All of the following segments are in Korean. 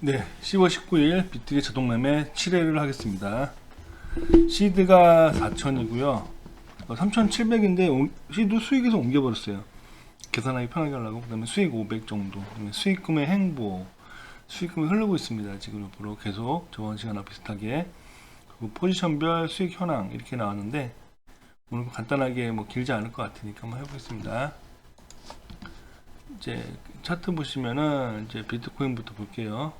네, 10월 19일 비트게 자동 매매 7회를 하겠습니다. 시드가 4,000이고요. 3,700인데 시드 수익에서 옮겨버렸어요. 계산하기 편하게 하려고. 그 다음에 수익 500 정도. 그다음에 수익금의 행보. 수익금이 흐르고 있습니다. 지금 옆으로 계속 저번 시간과 비슷하게. 그리고 포지션별 수익 현황 이렇게 나왔는데 오늘 간단하게 뭐 길지 않을 것 같으니까 한번 해보겠습니다. 이제 차트 보시면은 이제 비트코인부터 볼게요.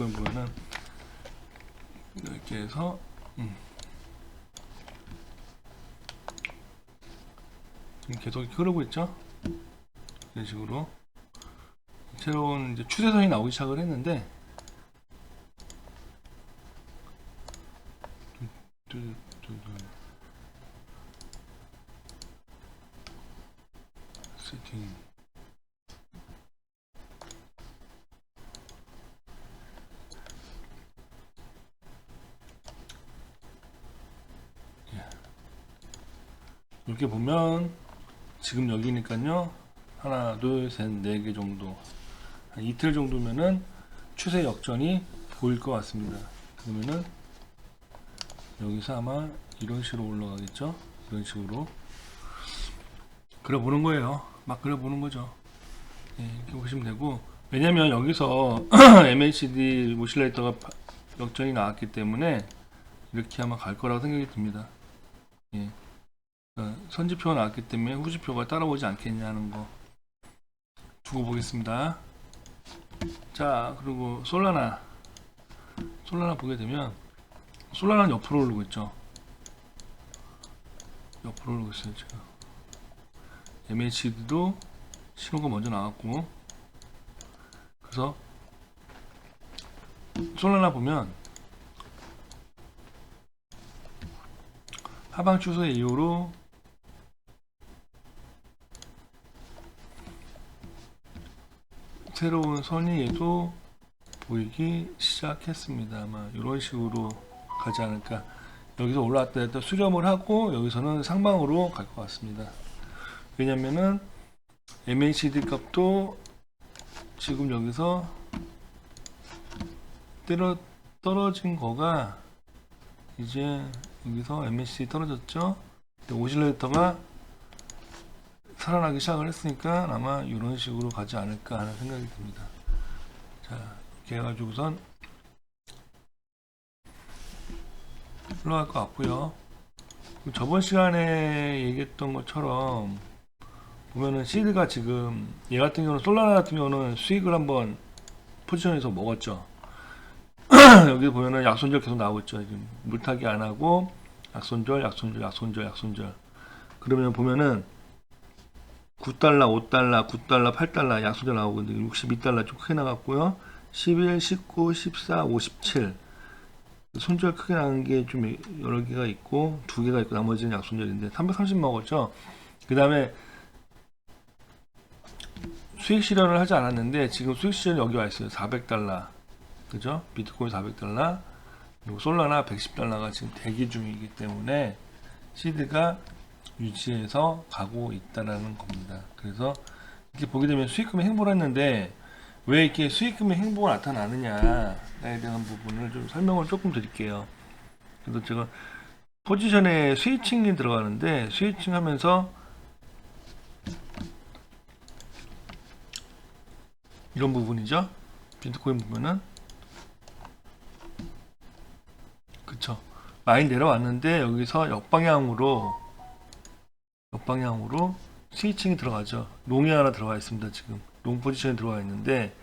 비트코인 보면은 이렇게 해서 음. 계속 흐르고 있죠. 이런 식으로 새로운 이제 추세선이 나오기 시작을 했는데. 세팅 이렇게 보면 지금 여기니까요. 하나 둘셋네 개 정도. 한 이틀 정도면은 추세 역전이 보일 것 같습니다. 그러면은 여기서 아마 이런 식으로 올라가겠죠? 이런 식으로. 그려보는 거예요. 막 그려보는 거죠. 예, 이렇게 보시면 되고. 왜냐면 여기서 MACD 오실레이터가 파- 역전이 나왔기 때문에 이렇게 아마 갈 거라고 생각이 듭니다. 예. 어, 선지표가 나왔기 때문에 후지표가 따라오지 않겠냐는 거 두고 보겠습니다. 자, 그리고 솔라나. 솔라나 보게 되면 솔라나는 옆으로 오르고 있죠. 옆으로 오르고 있어요, 지금. MACD도 신호가 먼저 나왔고 그래서 솔라나 보면 하방 추세 이후로 새로운 선이 얘도 보이기 시작했습니다. 아마 이런 식으로 가지 않을까. 여기서 올라왔다 했다 수렴을 하고 여기서는 상방으로 갈 것 같습니다. 왜냐면은 MACD 값도 지금 여기서 때려 떨어진 거가 이제 여기서 MACD 떨어졌죠. 오실레이터가 살아나기 시작을 했으니까 아마 이런 식으로 가지 않을까 하는 생각이 듭니다. 자, 이렇게 해가지고선 흘러갈 것 같고요. 저번 시간에 얘기했던 것처럼 보면은 시드가 지금 얘 같은 경우는 솔라나 같은 경우는 수익을 한번 포지션에서 먹었죠. 여기 보면은 약손절 계속 나오고 있죠. 지금 물타기 안 하고 약손절, 약손절, 약손절, 약손절. 그러면 보면은 9달러, 5달러, 9달러, 8달러 약속이 나오고 있는데 62달러 좀 크게 나갔고요. 11, 19, 14, 57 손절 크게 나는 게좀 여러 개가 있고 두 개가 있고 나머지는 약손절인데 330 먹었죠. 그 다음에 수익 실현을 하지 않았는데 지금 수익 실현이 여기 와 있어요. 400달러 그죠? 비트코인 400달러 그리고 솔라나 110달러가 지금 대기 중이기 때문에 시드가 유지해서 가고 있다라는 겁니다. 그래서 이렇게 보게 되면 수익금의 행보를 했는데 왜 이렇게 수익금의 행보가 나타나느냐에 대한 부분을 좀 설명을 조금 드릴게요. 그래서 제가 포지션에 스위칭이 들어가는데 스위칭 하면서 이런 부분이죠. 비트코인 보면은 그쵸. 많이 내려왔는데 여기서 역방향으로 역방향으로 스위칭이 들어가죠. 롱이 하나 들어가 있습니다. 지금 롱 포지션에 들어가 있는데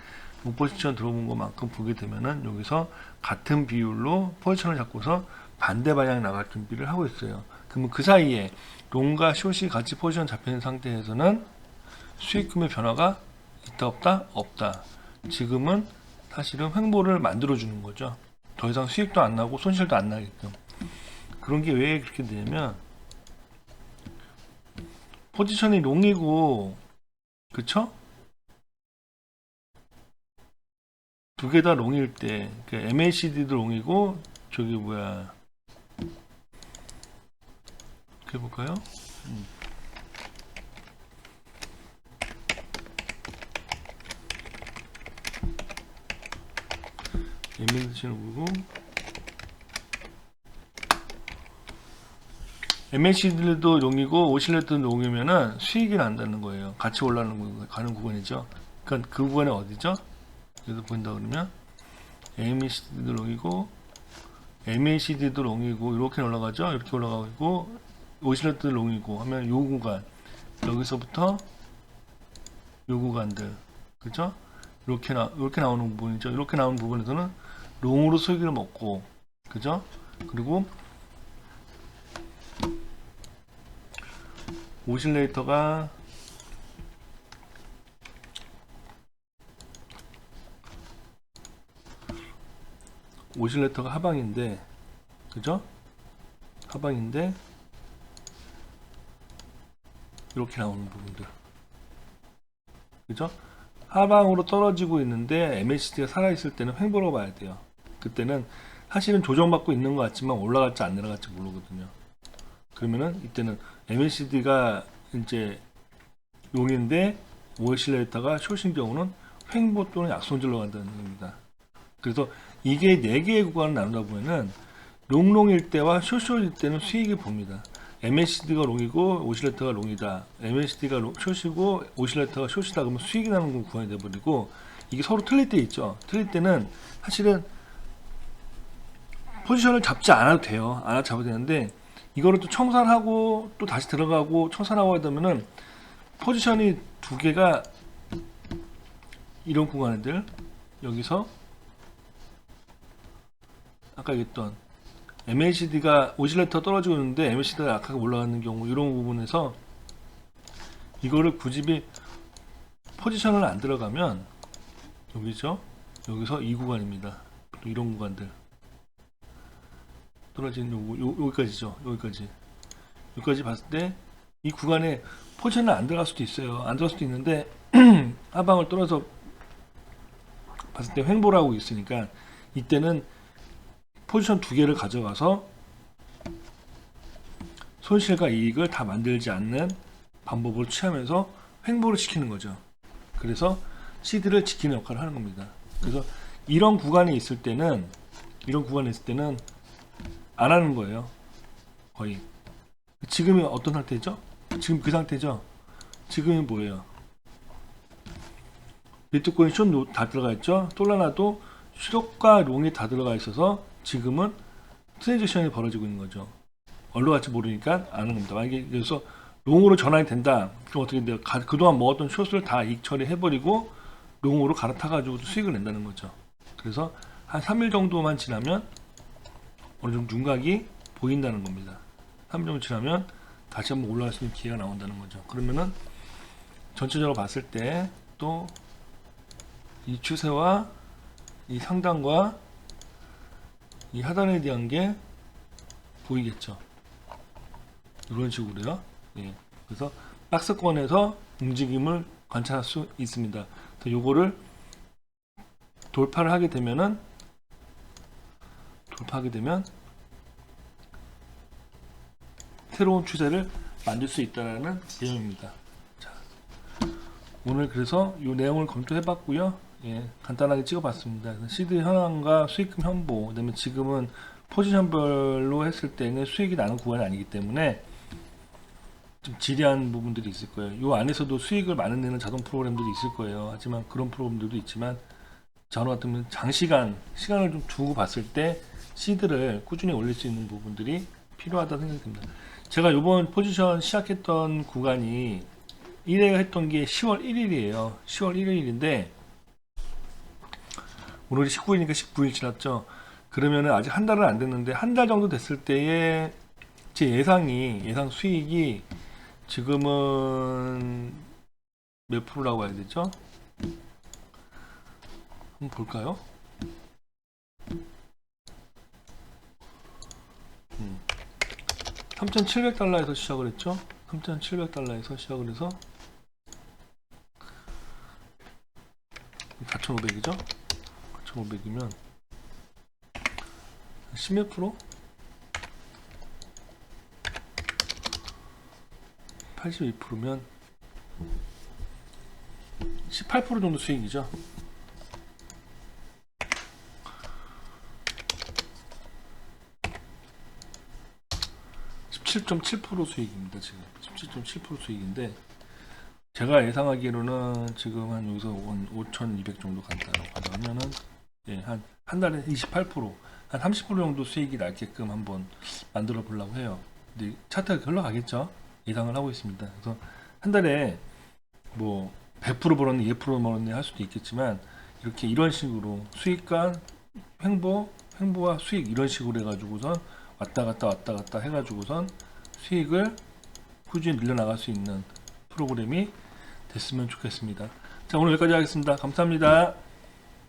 롱 포지션 들어온 것만큼 보게 되면은 여기서 같은 비율로 포지션을 잡고서 반대 방향 나갈 준비를 하고 있어요. 그러면 그 사이에 롱과 숏이 같이 포지션 잡혀 있는 상태에서는 수익금의 변화가 있다 없다 없다. 지금은 사실은 횡보를 만들어 주는 거죠. 더 이상 수익도 안 나고 손실도 안 나게끔. 그런 게 왜 그렇게 되냐면 포지션이 롱이고 그쵸? 두 개 다 롱일 때그 MACD도 롱이고 저기 뭐야 이렇게 볼까요? 음. MLC는 누르고 MLC들도 용이고 오실레트도 용이면은 수익이 난다는 거예요. 같이 올라가는 구- 가는 구간이죠. 그러니까 그 구간이 어디죠? 여기서 보인다 그러면 MACD도 롱이고 MACD도 롱이고 이렇게 올라가죠. 이렇게 올라가고 오실레트도 롱이고 하면 요 구간 여기서부터 요 구간들 그죠? 이렇게 나 이렇게 나오는 부분이죠. 이렇게 나오는 부분에서는 롱으로 수익을 먹고 그죠? 그리고 오실레이터가 오실레이터가 하방인데 그죠? 하방인데 이렇게 나오는 부분들 그죠? 하방으로 떨어지고 있는데 MACD가 살아있을 때는 횡보로 봐야 돼요. 그때는 사실은 조정받고 있는 것 같지만 올라갈지 안 내려갈지 모르거든요. 그러면은 이때는 MACD가 이제 용인데 오실레이터가 숏인 경우는 횡보 또는 약손절로 간다는 겁니다. 그래서 이게 4개의 구간을 나누다 보면은 롱롱일 때와 숏숏일 때는 수익이 봅니다. MACD가 롱이고 오실레이터가 롱이다. MACD가 롱, 숏이고 오실레이터가 숏이다. 그러면 수익이 나는 구간이 돼버리고 이게 서로 틀릴 때 있죠. 틀릴 때는 사실은 포지션을 잡지 않아도 돼요. 안 잡아도 되는데 이거를 또 청산하고 또 다시 들어가고 청산하고 하다 보면은 포지션이 두 개가 이런 구간들 여기서 아까 얘기했던 MACD가 오실레터 떨어지고 있는데 MACD가 약하게 올라가는 경우 이런 부분에서 이거를 굳이 포지션을 안 들어가면 여기죠? 여기서 이 구간입니다. 또 이런 구간들 떨어지는 요거 요, 여기까지죠 여기까지 여기까지 봤을 때 이 구간에 포지션을 안 들어갈 수도 있어요 안 들어갈 수도 있는데 하방을 떨어서 봤을 때 횡보를 하고 있으니까 이때는 포지션 두 개를 가져가서 손실과 이익을 다 만들지 않는 방법을 취하면서 횡보를 시키는 거죠. 그래서 시드를 지키는 역할을 하는 겁니다. 그래서 이런 구간에 있을 때는 이런 구간에 있을 때는 안 하는 거예요. 거의. 지금이 어떤 상태죠? 지금 그 상태죠? 지금이 뭐예요? 비트코인 숏 다 들어가 있죠? 솔라나도 숏과 롱이 다 들어가 있어서 지금은 트랜지션이 벌어지고 있는 거죠. 얼로 갈지 모르니까 아는 겁니다. 만약에 그래서 롱으로 전환이 된다. 그럼 어떻게 돼요? 가- 그동안 먹었던 숏을 다 이익 처리해버리고 롱으로 갈아타가지고 수익을 낸다는 거죠. 그래서 한 3일 정도만 지나면 어느 정도 윤곽이 보인다는 겁니다. 3일 정도 지나면 다시 한번 올라갈 수 있는 기회가 나온다는 거죠. 그러면은 전체적으로 봤을 때 또 이 추세와 이 상단과 이 하단에 대한 게 보이겠죠. 이런 식으로요. 예. 그래서 박스권에서 움직임을 관찰할 수 있습니다. 요거를 돌파를 하게 되면은 돌파하게 되면 새로운 추세를 만들 수 있다는 내용입니다. 자, 오늘 그래서 이 내용을 검토해 봤고요. 예, 간단하게 찍어봤습니다. 시드 현황과 수익금 현보, 그다음에 지금은 포지션별로 했을 때는 수익이 나는 구간이 아니기 때문에 좀 지리한 부분들이 있을 거예요. 이 안에서도 수익을 많이 내는 자동 프로그램들이 있을 거예요. 하지만 그런 프로그램들도 있지만 저는 같으면 장시간 시간을 좀 두고 봤을 때 시드를 꾸준히 올릴 수 있는 부분들이 필요하다 생각이 듭니다. 제가 이번 포지션 시작했던 구간이 1회 했던 게 10월 1일이에요. 10월 1일인데 오늘이 19일이니까 19일 지났죠. 그러면은 아직 한 달은 안 됐는데 한 달 정도 됐을 때에 제 예상이 예상 수익이 지금은 몇 프로라고 해야 되죠? 한번 볼까요? 3,700달러에서 시작을 했죠? 3,700달러에서 시작을 해서 4,500이죠? 4,500이면 10몇 프로? 82%면 18% 정도 수익이죠. 17.7% 수익입니다. 지금 17.7% 수익인데 제가 예상하기로는 지금 한 여기서 한5,200 정도 간다고 가정하면은 예, 한, 한 달에 28%, 한 30% 정도 수익이 날게끔 한번 만들어 보려고 해요. 근데 차트가 흘러가겠죠? 예상을 하고 있습니다. 그래서 한 달에 뭐 100% 벌었네, 2% 벌었네 할 수도 있겠지만 이렇게 이런 식으로 수익과 횡보, 횡보와 수익 이런 식으로 해가지고선 왔다 갔다 왔다 갔다 해가지고선 수익을 꾸준히 늘려나갈 수 있는 프로그램이 됐으면 좋겠습니다. 자 오늘 여기까지 하겠습니다. 감사합니다.